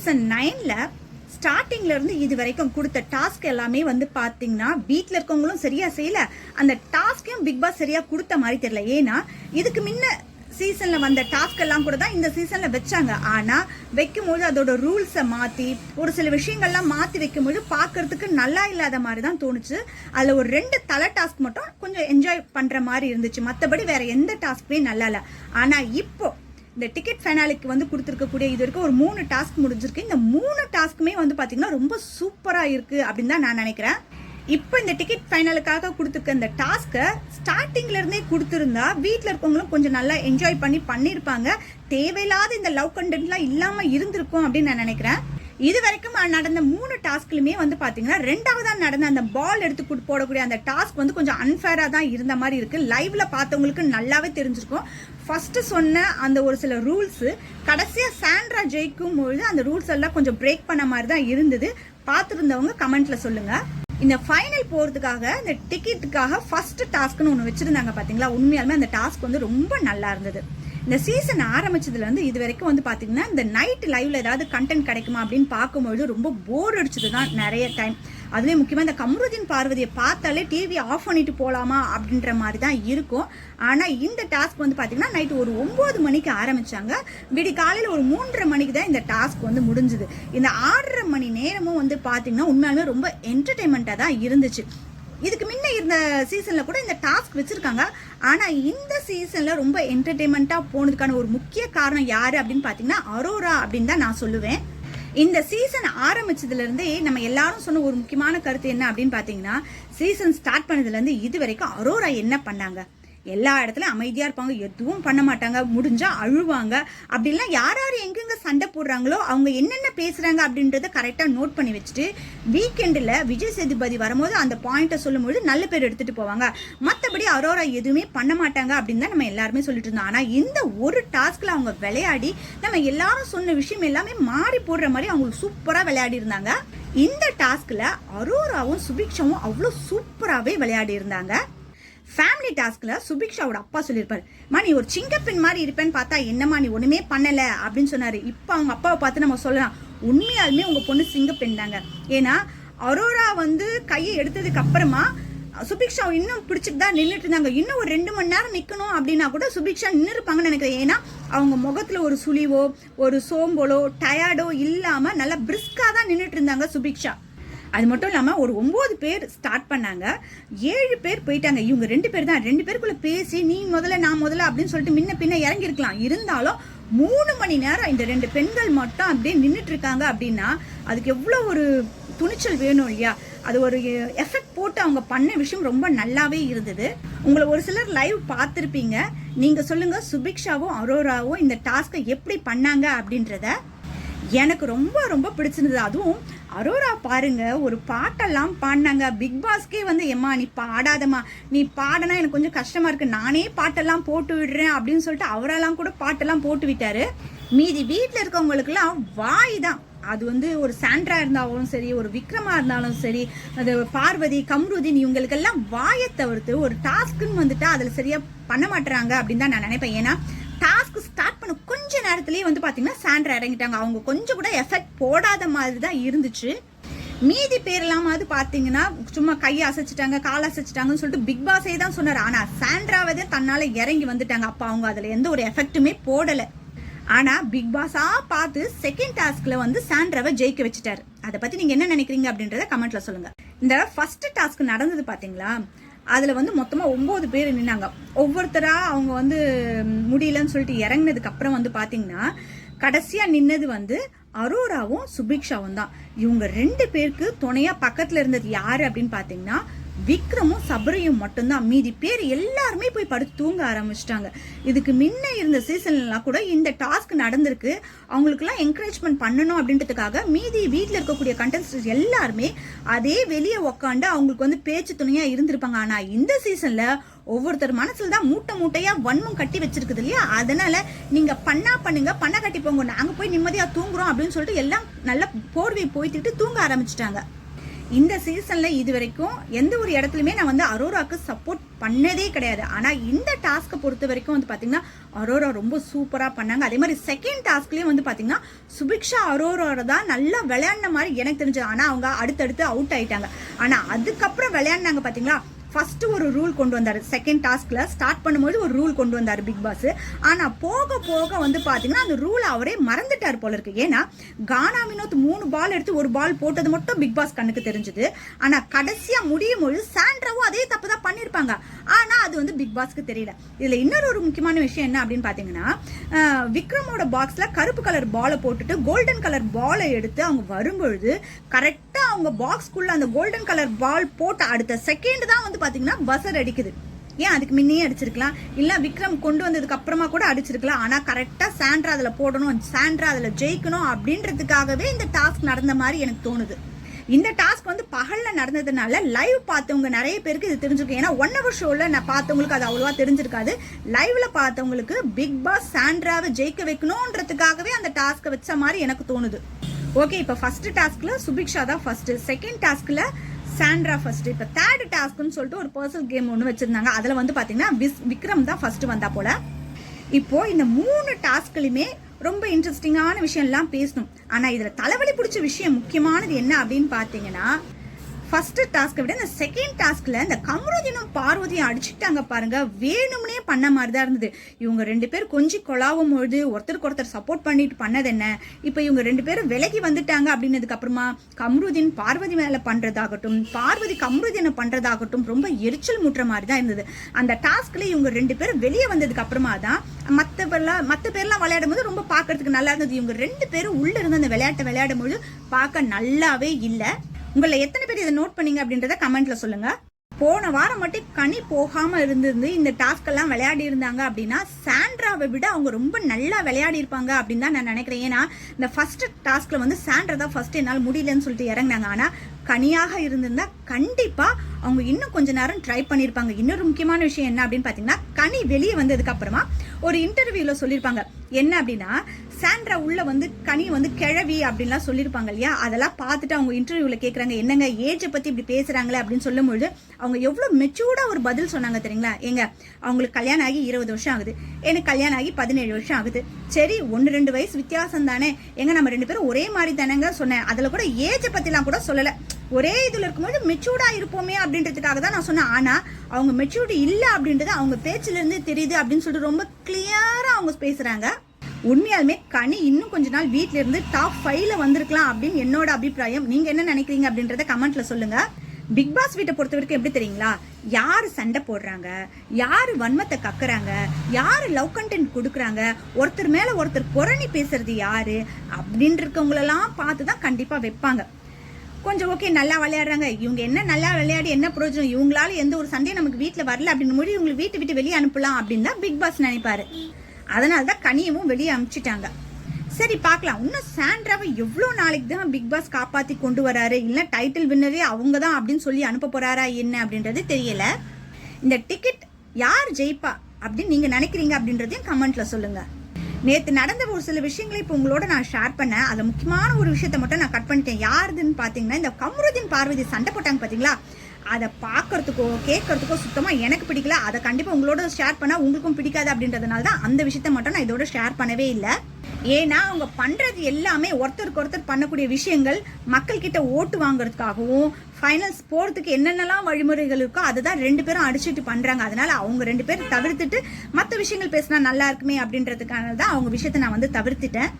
Season நைனில் ஸ்டார்டிங்லேருந்து இது வரைக்கும் கொடுத்த டாஸ்க் எல்லாமே வந்து பார்த்தீங்கன்னா வீட்டில் இருக்கவங்களும் சரியாக செய்யல. அந்த டாஸ்கையும் பிக் பாஸ் சரியாக கொடுத்த மாதிரி தெரியல. ஏன்னா இதுக்கு முன்ன சீசனில் வந்த டாஸ்க் எல்லாம் கூட தான் இந்த சீசனில் வச்சாங்க. ஆனால் வைக்கும்போது அதோட ரூல்ஸை மாற்றி ஒரு சில விஷயங்கள்லாம் மாற்றி வைக்கும்போது பார்க்கறதுக்கு நல்லா இல்லாத மாதிரி தான் தோணுச்சு. அதில் ஒரு ரெண்டு தலை டாஸ்க் மட்டும் கொஞ்சம் என்ஜாய் பண்ணுற மாதிரி இருந்துச்சு. மற்றபடி வேறு எந்த டாஸ்க்குமே நல்லா இல்லை. ஆனால் இப்போ இந்த டிக்கெட் ஃபைனாலுக்கு வந்து கொடுத்துருக்கக்கூடிய இது வரைக்கும் ஒரு மூணு டாஸ்க் முடிஞ்சிருக்கு. இந்த மூணு டாஸ்க்குமே வந்து பார்த்தீங்கன்னா ரொம்ப சூப்பராக இருக்குது அப்படின்னு தான் நான் நினைக்கிறேன். இப்போ இந்த டிக்கெட் ஃபைனலுக்காக கொடுத்துருக்க இந்த டாஸ்க்கை ஸ்டார்டிங்லேருந்தே கொடுத்துருந்தா வீட்டில் இருக்கவங்களும் கொஞ்சம் நல்லா என்ஜாய் பண்ணி பண்ணியிருப்பாங்க தேவையில்லாத இந்த லவ் கண்டென்ட்லாம் இல்லாமல் இருந்திருக்கும் அப்படின்னு நான் நினைக்கிறேன். இது வரைக்கும் நடந்த மூணு டாஸ்க்லையுமே வந்து பார்த்தீங்கன்னா ரெண்டாவதாக நடந்த அந்த பால் எடுத்து குடு- போடக்கூடிய அந்த டாஸ்க் வந்து கொஞ்சம் அன்ஃபேராக தான் இருந்த மாதிரி இருக்குது லைவில் பார்த்தவங்களுக்கு நல்லாவே தெரிஞ்சிருக்கும். ஃபஸ்ட்டு சொன்ன அந்த ஒரு சில ரூல்ஸு கடைசியாக சாண்ட்ரா ஜெயிக்கும் பொழுது அந்த ரூல்ஸ் எல்லாம் கொஞ்சம் பிரேக் பண்ண மாதிரி தான் இருந்தது. பார்த்துருந்தவங்க கமெண்ட்ல சொல்லுங்க. இந்த ஃபைனல் போகிறதுக்காக இந்த டிக்கெட்டுக்காக ஃபஸ்ட்டு டாஸ்க்னு ஒன்று வச்சிருந்தாங்க பார்த்தீங்களா உண்மையாலுமே அந்த டாஸ்க் வந்து ரொம்ப நல்லா இருந்தது. இந்த சீசன் ஆரம்பிச்சதுலேருந்து இது வரைக்கும் வந்து பார்த்தீங்கன்னா இந்த நைட் லைவ்ல ஏதாவது கண்டென்ட் கிடைக்குமா அப்படின்னு பார்க்கும்பொழுது ரொம்ப போர் அடிச்சது தான் நிறைய டைம் அதுலேயும் முக்கியமாக இந்த கமருதீன் பார்வதியை பார்த்தாலே டிவி ஆஃப் பண்ணிட்டு போகலாமா அப்படின்ற மாதிரி தான் இருக்கும். ஆனால் இந்த டாஸ்க் வந்து பார்த்திங்கன்னா நைட் ஒரு ஒம்பது மணிக்கு ஆரம்பித்தாங்க விடி காலையில் ஒரு மூன்றரை மணிக்கு தான் இந்த டாஸ்க் வந்து முடிஞ்சுது. இந்த ஆறரை மணி நேரமும் வந்து பார்த்திங்கன்னா உண்மையாலுமே ரொம்ப என்டர்டெயின்மெண்ட்டாக தான் இருந்துச்சு. இதுக்கு முன்ன இருந்த சீசனில் கூட இந்த டாஸ்க் வச்சுருக்காங்க. ஆனால் இந்த சீசனில் ரொம்ப என்டர்டெயின்மெண்ட்டாக போனதுக்கான ஒரு முக்கிய காரணம் யார் அப்படின்னு பார்த்தீங்கன்னா அரோரா அப்படின்னு தான் நான் சொல்லுவேன். இந்த சீசன் ஆரம்பிச்சதுலேருந்தே நம்ம எல்லாரும் சொன்ன ஒரு முக்கியமான கருத்து என்ன அப்படின்னு பார்த்தீங்கன்னா சீசன் ஸ்டார்ட் பண்ணதுலேருந்து இது வரைக்கும் அரோரா என்ன பண்ணாங்க? எல்லா இடத்துலையும் அமைதியாக இருப்பாங்க. எதுவும் பண்ண மாட்டாங்க. முடிஞ்சால் அழுவாங்க. அப்படிலாம் யார் யார் எங்கெங்க சண்டை போடுறாங்களோ அவங்க என்னென்ன பேசுகிறாங்க அப்படின்றத கரெக்டாக நோட் பண்ணி வச்சுட்டு வீக்கெண்டில் விஜய் சேதுபதி வரும்போது அந்த பாயிண்ட்டை சொல்லும்போது நல்ல பேர் எடுத்துகிட்டு போவாங்க. மற்றபடி அரோரா எதுவுமே பண்ண மாட்டாங்க அப்படின்னு தான் நம்ம எல்லாருமே சொல்லிட்டு இருந்தோம். ஆனால் இந்த ஒரு டாஸ்கில் அவங்க விளையாடி நம்ம எல்லாரும் சொன்ன விஷயம் எல்லாமே மாறி போடுற மாதிரி அவங்களுக்கு சூப்பராக விளையாடி இருந்தாங்க. இந்த டாஸ்கில் அரோராவும் சுபிக்ஷாவும் அவ்வளோ சூப்பராகவே விளையாடி இருந்தாங்க. ஃபேமிலி டாஸ்கில் சுபிக்ஷாவோட அப்பா சொல்லியிருப்பார் மா நீ ஒரு சிங்கப்பெண் மாதிரி இருப்பேன்னு பார்த்தா என்னம்மா நீ ஒன்றுமே பண்ணலை? அப்படின்னு சொன்னார். இப்போ அவங்க அப்பாவை பார்த்து நம்ம சொல்லலாம் உண்மையாலுமே உங்கள் பொண்ணு சிங்கப்பெண் தாங்க. ஏன்னா அரோரா வந்து கையை எடுத்ததுக்கு அப்புறமா சுபிக்ஷா இன்னும் பிடிச்சிட்டு தான் நின்றுட்டு இருந்தாங்க. இன்னும் ஒரு ரெண்டு மணி நேரம் நிற்கணும் அப்படின்னா கூட சுபிக்ஷா நின்று இருப்பாங்கன்னு நினைக்கிறேன். ஏன்னா அவங்க முகத்தில் ஒரு சுழிவோ ஒரு சோம்பலோ டயர்டோ இல்லாமல் நல்லா பிரிஸ்காக தான் நின்றுட்டு இருந்தாங்க சுபிக்ஷா. அது மட்டும் இல்லாமல் ஒரு ஒம்பது பேர் ஸ்டார்ட் பண்ணாங்க. ஏழு பேர் போயிட்டாங்க. இவங்க ரெண்டு பேர் தான். ரெண்டு பேருக்குள்ளே பேசி நீ முதல்ல நான் முதல்ல அப்படின்னு சொல்லிட்டு முன்ன பின்ன இறங்கியிருக்கலாம். இருந்தாலும் மூணு மணி நேரம் இந்த ரெண்டு பெண்கள் மட்டும் அப்படியே நின்றுட்டு இருக்காங்க அப்படின்னா அதுக்கு எவ்வளோ ஒரு துணிச்சல் வேணும் இல்லையா? அது ஒரு எஃபெக்ட் போட்டு அவங்க பண்ண விஷயம் ரொம்ப நல்லாவே இருந்தது. உங்களை ஒரு சிலர் லைவ் பார்த்துருப்பீங்க. நீங்கள் சொல்லுங்கள் சுபிக்ஷாவும் அரோராவும் இந்த டாஸ்க்கை எப்படி பண்ணாங்க அப்படின்றத எனக்கு ரொம்ப ரொம்ப பிடிச்சிருந்தது. அதுவும் அரோரா பாருங்க ஒரு பாட்டெல்லாம் பாடினாங்க. பிக் பாஸ்க்கே வந்து எம்மா நீ பாடாதம்மா. நீ பாடனா எனக்கு கொஞ்சம் கஷ்டமா இருக்கு. நானே பாட்டெல்லாம் போட்டு விடுறேன் அப்படின்னு சொல்லிட்டு அவரெல்லாம் கூட பாட்டெல்லாம் போட்டு விட்டாரு. மீதி வீட்டில் இருக்கவங்களுக்குலாம் வாய் தான். அது வந்து ஒரு சாண்ட்ரா இருந்தாலும் சரி ஒரு விக்ரமா இருந்தாலும் சரி அது பார்வதி கம்ருதின் இவங்களுக்கெல்லாம் வாயை தவிர்த்து ஒரு டாஸ்க்குன்னு வந்துட்டு அதில் சரியா பண்ண மாட்டுறாங்க அப்படின்னு தான் நான் நினைப்பேன். ஏன்னா டாஸ்க் ஸ்டார்ட் பண்ண கொஞ்ச நேரத்துலேயே வந்து பார்த்தீங்கன்னா சாண்ட்ரா இறங்கிட்டாங்க. அவங்க கொஞ்சம் கூட எஃபெக்ட் போடாத மாதிரி தான் இருந்துச்சு. மீதி பேர்லாமாவது பார்த்தீங்கன்னா சும்மா கையை அசைச்சிட்டாங்க காலை அசைச்சிட்டாங்கன்னு சொல்லிட்டு பிக் பாஸே தான் சொன்னார். ஆனால் சாண்ட்ராவதே தன்னால் இறங்கி வந்துட்டாங்க. அப்போ அவங்க அதில் எந்த ஒரு எஃபெக்ட்டுமே போடலை. ஆனால் பிக் பாஸாக பார்த்து செகண்ட் டாஸ்கில் வந்து சாண்ட்ராவை ஜெயிக்க வச்சுட்டாரு. அதை பற்றி நீங்கள் என்ன நினைக்கிறீங்க அப்படின்றத கமெண்ட்டில் சொல்லுங்கள் இந்த ஃபர்ஸ்ட் டாஸ்க் நடந்தது பார்த்தீங்களா அதில் வந்து மொத்தமாக ஒம்பது பேர் நின்னாங்க. ஒவ்வொருத்தராக அவங்க வந்து முடியலன்னு சொல்லிட்டு இறங்கினதுக்கு அப்புறம் வந்து பார்த்தீங்கன்னா கடைசியாக நின்னது வந்து அரோராவும் சுபிக்ஷாவும் தான். இவங்க ரெண்டு பேருக்கு துணையாக பக்கத்தில் இருந்தது யார் அப்படின்னு பார்த்தீங்கன்னா விக்ரமும் சபரியும் மட்டும்தான். மீதி பேர் எல்லாருமே போய் படுத்து தூங்க ஆரம்பிச்சிட்டாங்க. இதுக்கு முன்ன இருந்த சீசன்லாம் கூட இந்த டாஸ்க் நடந்திருக்கு. அவங்களுக்குலாம் என்கரேஜ்மெண்ட் பண்ணணும் அப்படின்றதுக்காக மீதி வீட்டில் இருக்கக்கூடிய கண்டஸ்டன்ஸ் எல்லாருமே அதே வெளியே உக்காந்து அவங்களுக்கு வந்து பேச்சு துணையாக இருந்திருப்பாங்க. ஆனால் இந்த சீசனில் ஒவ்வொருத்தர் மனசுல தான் மூட்டை மூட்டையா வன்மம் கட்டி வச்சிருக்குது இல்லையா? அதனால நீங்க பண்ணா பண்ணுங்க பண்ண கட்டி போங்க. நாங்க போய் நிம்மதியா தூங்குறோம் அப்படின்னு சொல்லிட்டு எல்லாம் நல்லா போர்வை போய்த்துட்டு தூங்க ஆரம்பிச்சிட்டாங்க. இந்த சீசனில் இது வரைக்கும் எந்த ஒரு இடத்துலையுமே நான் வந்து அரோராக்கு சப்போர்ட் பண்ணதே கிடையாது. ஆனால் இந்த டாஸ்க்கை பொறுத்த வரைக்கும் வந்து பார்த்தீங்கன்னா அரோரா ரொம்ப சூப்பராக பண்ணாங்க. அதே மாதிரி செகண்ட் டாஸ்க்லேயும் வந்து பார்த்திங்கன்னா சுபிக்ஷா அரோரோட தான் நல்லா விளையாடின மாதிரி எனக்கு தெரிஞ்சது. ஆனால் அவங்க அடுத்தடுத்து அவுட் ஆயிட்டாங்க. ஆனால் அதுக்கப்புறம் விளையாடினாங்க பார்த்தீங்களா ஃபஸ்ட்டு ஒரு ரூல் கொண்டு வந்தார். செகண்ட் டாஸ்கில் ஸ்டார்ட் பண்ணும்போது ஒரு ரூல் கொண்டு வந்தார் பிக் பாஸ் ஆனால் போக போக வந்து பார்த்தீங்கன்னா அந்த ரூல் அவரே மறந்துட்டார் போல இருக்கு. ஏன்னா கானா வினோத் மூணு பால் எடுத்து ஒரு பால் போட்டது மட்டும் பிக் பாஸ் கண்ணுக்கு தெரிஞ்சுது. ஆனால் கடைசியாக முடியும் பொழுது சாண்ட்ராவும் அதே தப்பு தான் பண்ணியிருப்பாங்க ஆனால் அது வந்து பிக் பாஸ்க்கு தெரியல. இதில் இன்னொரு ஒரு முக்கியமான விஷயம் என்ன அப்படின்னு பார்த்தீங்கன்னா விக்ரமோட பாக்ஸில் கருப்பு கலர் பாலை போட்டுட்டு கோல்டன் கலர் பாலை எடுத்து அவங்க வரும்பொழுது கரெக்ட் கரெக்டாக அவங்க பாக்ஸ்க்குள்ளே அந்த கோல்டன் கலர் பால் போட்ட அடுத்த செகண்ட் தான் வந்து பார்த்தீங்கன்னா பசர் அடிக்குது. ஏன் அதுக்கு முன்னே அடிச்சிருக்கலாம்? இல்லை விக்ரம் கொண்டு வந்ததுக்கு அப்புறமா கூட அடிச்சிருக்கலாம். ஆனால் கரெக்டாக சாண்ட்ரா அதில் போடணும் சாண்ட்ரா அதில் ஜெயிக்கணும் அப்படின்றதுக்காகவே இந்த டாஸ்க் நடந்த மாதிரி எனக்கு தோணுது. இந்த டாஸ்க் வந்து பகலில் நடந்ததுனால லைவ் பார்த்தவங்க நிறைய பேருக்கு இது தெரிஞ்சிருக்கும். ஏன்னா ஒன் ஹவர் ஷோவில் நான் பார்த்தவங்களுக்கு அது அவ்வளோவா தெரிஞ்சிருக்காது. லைவில் பார்த்தவங்களுக்கு பிக் பாஸ் சாண்ட்ராவை ஜெயிக்க வைக்கணுன்றதுக்காகவே அந்த டாஸ்க்கை வச்ச மாதிரி எனக்கு தோணுது. ஓகே இப்போ ஃபர்ஸ்ட் டாஸ்க்ல சுபிக்ஷா தான் ஃபர்ஸ்ட் செகண்ட் டாஸ்க்ல சாண்ட்ரா ஃபர்ஸ்ட் இப்போ தேர்ட் டாஸ்க்னு சொல்லிட்டு ஒரு பர்சனல் கேம் ஒன்று வச்சிருந்தாங்க. அதில் வந்து பார்த்தீங்கன்னா விஸ்- விக்ரம் தான் ஃபர்ஸ்ட் வந்தா போல. இப்போ இந்த மூணு டாஸ்க்லையுமே ரொம்ப இன்ட்ரெஸ்டிங்கான விஷயம்லாம் பேசணும். ஆனால் இதில் தலைவலி பிடிச்ச விஷயம் முக்கியமானது என்ன அப்படின்னு பார்த்தீங்கன்னா ஃபஸ்ட்டு டாஸ்க்கை விட இந்த செகண்ட் டாஸ்க்கில் இந்த கமருதீனும் பார்வதியும் அடிச்சுட்டாங்க பாருங்க. வேணும்னே பண்ண மாதிரி தான் இருந்தது. இவங்க ரெண்டு பேர் கொஞ்சி கொலாவும் பொழுது ஒருத்தருக்கு ஒருத்தர் சப்போர்ட் பண்ணிட்டு பண்ணது என்ன? இப்போ இவங்க ரெண்டு பேரும் விலகி வந்துட்டாங்க அப்படின்னதுக்கு அப்புறமா கம்ருதீன் பார்வதி மேலே பண்ணுறதாகட்டும் பார்வதி கம்ருதீனை பண்ணுறதாகட்டும் ரொம்ப எரிச்சல் முட்டுற மாதிரி தான் இருந்தது. அந்த டாஸ்க்கில் இவங்க ரெண்டு பேரும் வெளியே வந்ததுக்கு அப்புறமா தான் மற்ற பேர்லாம் மற்ற பேர்லாம் விளையாடும் போது ரொம்ப பார்க்கறதுக்கு நல்லா இருந்தது. இவங்க ரெண்டு பேரும் உள்ளே இருந்து அந்த விளையாட்டை விளையாடும் போது பார்க்க நல்லாவே இல்லை. உங்களை எத்தனை பேர் இதை நோட் பண்ணீங்க அப்படின்றத கமெண்ட்ல சொல்லுங்க. போன வாரம் மட்டும் கனி போகாம இருந்திருந்து இந்த டாஸ்க் எல்லாம் விளையாடி இருந்தாங்க அப்படின்னா சாண்ட்ராவை விட அவங்க ரொம்ப நல்லா விளையாடி இருப்பாங்க அப்படின்னு தான் நான் நினைக்கிறேன். ஏன்னா இந்த ஃபர்ஸ்ட் டாஸ்க்ல வந்து சாண்ட்ரா தான் ஃபர்ஸ்ட் என்னால் முடியலன்னு சொல்லிட்டு இறங்குனாங்க. ஆனா கனியாக இருந்திருந்தா கண்டிப்பா அவங்க இன்னும் கொஞ்ச நேரம் ட்ரை பண்ணியிருப்பாங்க இன்னொரு முக்கியமான விஷயம் என்ன அப்படின்னு பாத்தீங்கன்னா கனி வெளியே வந்ததுக்கு அப்புறமா ஒரு இன்டர்வியூல சொல்லியிருப்பாங்க என்ன அப்படின்னா சாண்ட்ரா உள்ள வந்து கனி வந்து கிழவி அப்படின்லாம் சொல்லியிருப்பாங்க இல்லையா? அதெல்லாம் பார்த்துட்டு அவங்க இன்டர்வியூவில் கேட்குறாங்க என்னங்க ஏஜை பற்றி இப்படி பேசுகிறாங்களே அப்படின்னு சொல்லும்பொழுது அவங்க எவ்வளோ மெச்சூர்டாக ஒரு பதில் சொன்னாங்க தெரியுங்களா? ஏங்க அவங்களுக்கு கல்யாணம் ஆகி இருபது வருஷம் ஆகுது. எனக்கு கல்யாணம் ஆகி பதினேழு வருஷம் ஆகுது. சரி ஒன்று ரெண்டு வயசு வித்தியாசம் தானே. எங்க நம்ம ரெண்டு பேரும் ஒரே மாதிரி தானேங்க சொன்னேன். அதில் கூட ஏஜை பற்றிலாம் கூட சொல்லலை. ஒரே இதில் இருக்கும்போது மெச்சூர்டாக இருப்போமே அப்படின்றதுக்காக தான் நான் சொன்னேன். ஆனால் அவங்க மெச்சூர்டு இல்லை அப்படின்றது அவங்க பேச்சிலேருந்து தெரியுது அப்படின்னு சொல்லிட்டு ரொம்ப கிளியராக அவங்க பேசுகிறாங்க உண்மையாலுமே கனி இன்னும் கொஞ்ச நாள் வீட்டில இருந்து டாப் ஃபைவ்ல வந்திருக்கலாம் அப்படின்னு என்னோட அபிப்பிராயம். நீங்க என்ன நினைக்கிறீங்க அப்படின்றத கமெண்ட்ல சொல்லுங்க. பிக் பாஸ் வீட்டை பொறுத்த வரைக்கும் எப்படி தெரியுங்களா? யார் சண்டை போடுறாங்க? யார் வன்மத்தை கக்குறாங்க? யார் லவ் கண்டென்ட் கொடுக்குறாங்க? ஒருத்தர் மேலே ஒருத்தர் புரணி பேசுறது யாரு? அப்படின்னு இருக்கவங்களெல்லாம் பார்த்து தான் கண்டிப்பாக வைப்பாங்க. கொஞ்சம் ஓகே நல்லா விளையாடுறாங்க. இவங்க என்ன நல்லா விளையாடி என்ன பிரயோஜனம்? இவங்களால எந்த ஒரு சண்டையும் நமக்கு வீட்டில் வரல அப்படின்னு முடிவு இவங்களை வீட்டை விட்டு வெளியே அனுப்பலாம் அப்படின்னு தான் பிக் பாஸ் நினைப்பாரு. அதனால தான் கனியவும் வெளியே அனுப்பிச்சிட்டாங்க சரி பார்க்கலாம். இன்னும் சாண்ட்ராவை எவ்வளோ நாளைக்கு தான் பிக் பாஸ் காப்பாத்தி கொண்டு வராரு? இல்லை டைட்டில் வின்னரே அவங்க தான் அப்படின்னு சொல்லி அனுப்ப போறாரா என்ன அப்படின்றது தெரியல. இந்த டிக்கெட் யார் ஜெயிப்பா அப்படின்னு நீங்க நினைக்கிறீங்க அப்படின்றதையும் கமெண்ட்ல சொல்லுங்க. நேற்று நடந்த ஒரு சில விஷயங்களை இப்போ உங்களோட நான் ஷேர் பண்ணேன் அதை முக்கியமான ஒரு விஷயத்த மட்டும் நான் கட் பண்ணிட்டேன். யாருதுன்னு பார்த்தீங்கன்னா இந்த கமருதீன் பார்வதி சண்டை போட்டாங்க பார்த்தீங்களா? அதை பார்க்கறதுக்கோ கேட்கறதுக்கோ சுத்தமாக எனக்கு பிடிக்கல. அதை கண்டிப்பாக உங்களோட ஷேர் பண்ணால் உங்களுக்கும் பிடிக்காது அப்படின்றதுனால தான் அந்த விஷயத்த மட்டும் நான் இதோட ஷேர் பண்ணவே இல்லை. ஏன்னா அவங்க பண்ணுறது எல்லாமே ஒருத்தருக்கு ஒருத்தர் பண்ணக்கூடிய விஷயங்கள் மக்கள்கிட்ட ஓட்டு வாங்குறதுக்காகவும் ஃபைனல்ஸ் போகிறதுக்கு என்னென்னலாம் வழிமுறைகள் இருக்கோ அதை தான் ரெண்டு பேரும் அடிச்சுட்டு பண்ணுறாங்க அதனால அவங்க ரெண்டு பேரும் தவிர்த்துட்டு மற்ற விஷயங்கள் பேசினா நல்லா இருக்குமே அப்படின்றதுக்கான தான் அவங்க விஷயத்த நான் வந்து தவிர்த்துட்டேன்.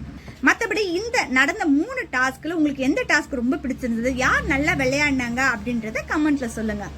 மற்றபடி இந்த நடந்த மூணு டாஸ்கில் உங்களுக்கு எந்த டாஸ்க் ரொம்ப பிடிச்சிருந்தது? யார் நல்லா விளையாடினாங்க அப்படின்றத கமெண்ட்ல சொல்லுங்கள்